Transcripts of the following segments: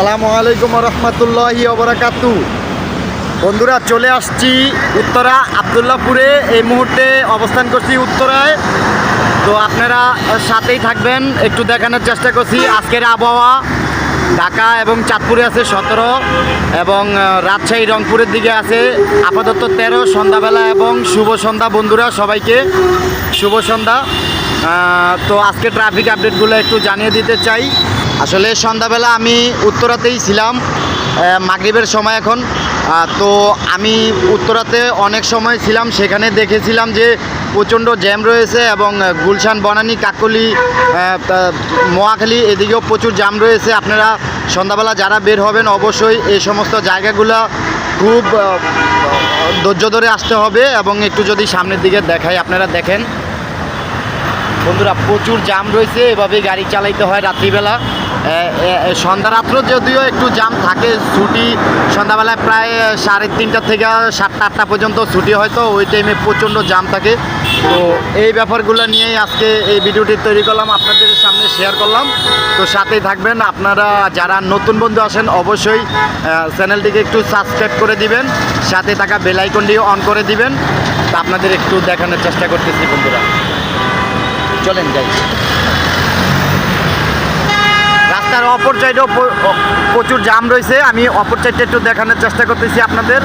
আসসালামু আলাইকুম রহমতুল্লাহি অবরাকাতু বন্ধুরা, চলে আসছি উত্তরা আবদুল্লাপুরে এই মুহূর্তে অবস্থান করছি উত্তরায়। তো আপনারা সাথেই থাকবেন, একটু দেখানোর চেষ্টা করছি। আজকের আবহাওয়া ঢাকা এবং চাঁদপুরে আছে সতেরো এবং রাজশাহী রংপুরের দিকে আছে আপাতত তেরো। সন্ধ্যাবেলা এবং শুভ সন্ধ্যা বন্ধুরা সবাইকে। শুভ সন্ধ্যা। তো আজকে ট্রাফিক আপডেটগুলো একটু জানিয়ে দিতে চাই। আসলে সন্ধ্যাবেলা আমি উত্তরাতেই ছিলাম মাগরিবের সময় এখন। তো আমি উত্তরাতে অনেক সময় ছিলাম, সেখানে দেখেছিলাম যে প্রচণ্ড জ্যাম রয়েছে এবং গুলশান, বনানী, কাকলি মোয়াখালী এদিকেও প্রচুর জ্যাম রয়েছে। আপনারা সন্ধ্যাবেলা যারা বের হবেন অবশ্যই এই সমস্ত জায়গাগুলো খুব ধৈর্য ধরে আসতে হবে এবং একটু যদি সামনের দিকে দেখাই, আপনারা দেখেন। বন্ধুরা, প্রচুর জাম রয়েছে এভাবে গাড়ি চালাইতে হয় রাত্রিবেলা। সন্ধ্যা রাত্র যদিও একটু জাম থাকে, ছুটি সন্ধ্যাবেলায় প্রায় সাড়ে তিনটা থেকে সাতটা আটটা পর্যন্ত ছুটি হয়, তো ওই টাইমে প্রচণ্ড জাম থাকে। তো এই ব্যাপারগুলো নিয়েই আজকে এই ভিডিওটি তৈরি করলাম, আপনাদের সামনে শেয়ার করলাম। তো সাথেই থাকবেন, আপনারা যারা নতুন বন্ধু আসেন অবশ্যই চ্যানেলটিকে একটু সাবস্ক্রাইব করে দিবেন, সাথে থাকা বেল আইকনটি অন করে দিবেন। আপনাদের একটু দেখানোর চেষ্টা করতেছি, বন্ধুরা। চলেন যাই। রাস্তার অপর সাইডেও প্রচুর জাম রয়েছে। আমি অপর সাইডটা একটু দেখানোর চেষ্টা করতেছি আপনাদের।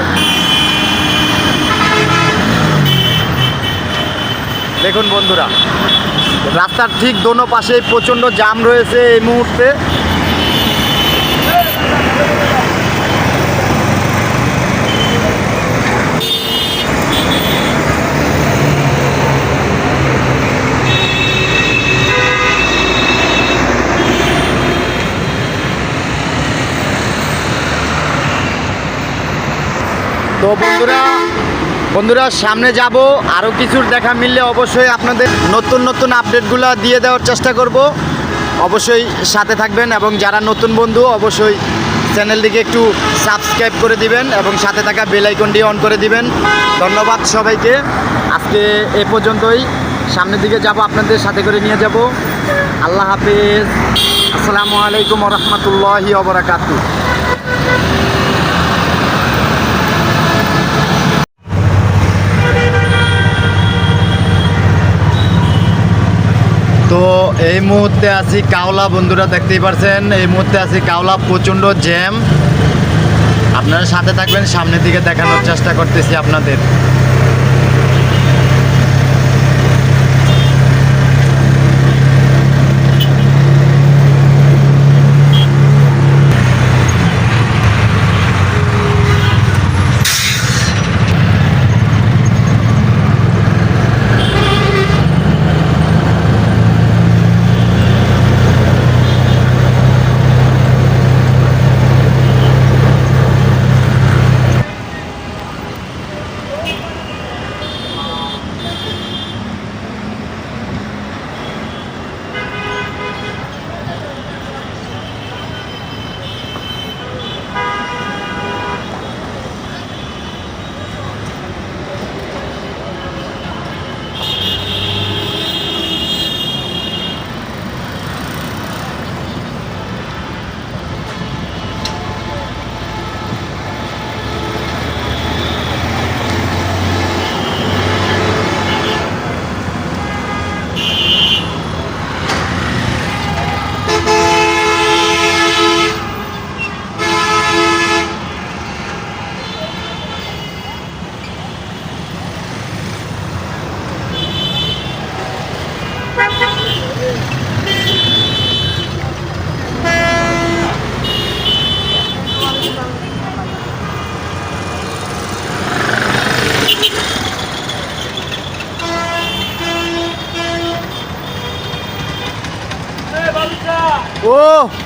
দেখুন বন্ধুরা, রাস্তার ঠিক দোনো পাশে প্রচণ্ড জাম রয়েছে এই মুহূর্তে। তো বন্ধুরা বন্ধুরা, সামনে যাব। আরও কিছুর দেখা মিললে অবশ্যই আপনাদের নতুন নতুন আপডেটগুলো দিয়ে দেওয়ার চেষ্টা করব। অবশ্যই সাথে থাকবেন এবং যারা নতুন বন্ধু, অবশ্যই চ্যানেলটিকে একটু সাবস্ক্রাইব করে দিবেন এবং সাথে থাকা বেল আইকনটি অন করে দিবেন। ধন্যবাদ সবাইকে। আজকে এ পর্যন্তই। সামনের দিকে যাব, আপনাদের সাথে করে নিয়ে যাব। আল্লাহ হাফেজ। আসসালামু আলাইকুম রহমতুল্লাহি ওবরাকাতু তো এই মুহূর্তে আছি কাওলা, বন্ধুরা দেখতেই পারছেন, এই মুহূর্তে আছি কাওলা প্রচণ্ড জ্যাম। আপনারা সাথে থাকবেন, সামনের দিকে দেখানোর চেষ্টা করতেছি আপনাদের। 哦。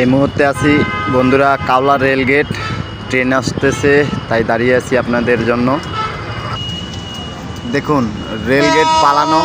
এই মুহূর্তে আছি বন্ধুরা কাওলা রেল গেট। ট্রেন আসতেছে, তাই দাঁড়িয়ে আছি আপনাদের জন্য। দেখুন, রেল গেট পালানো।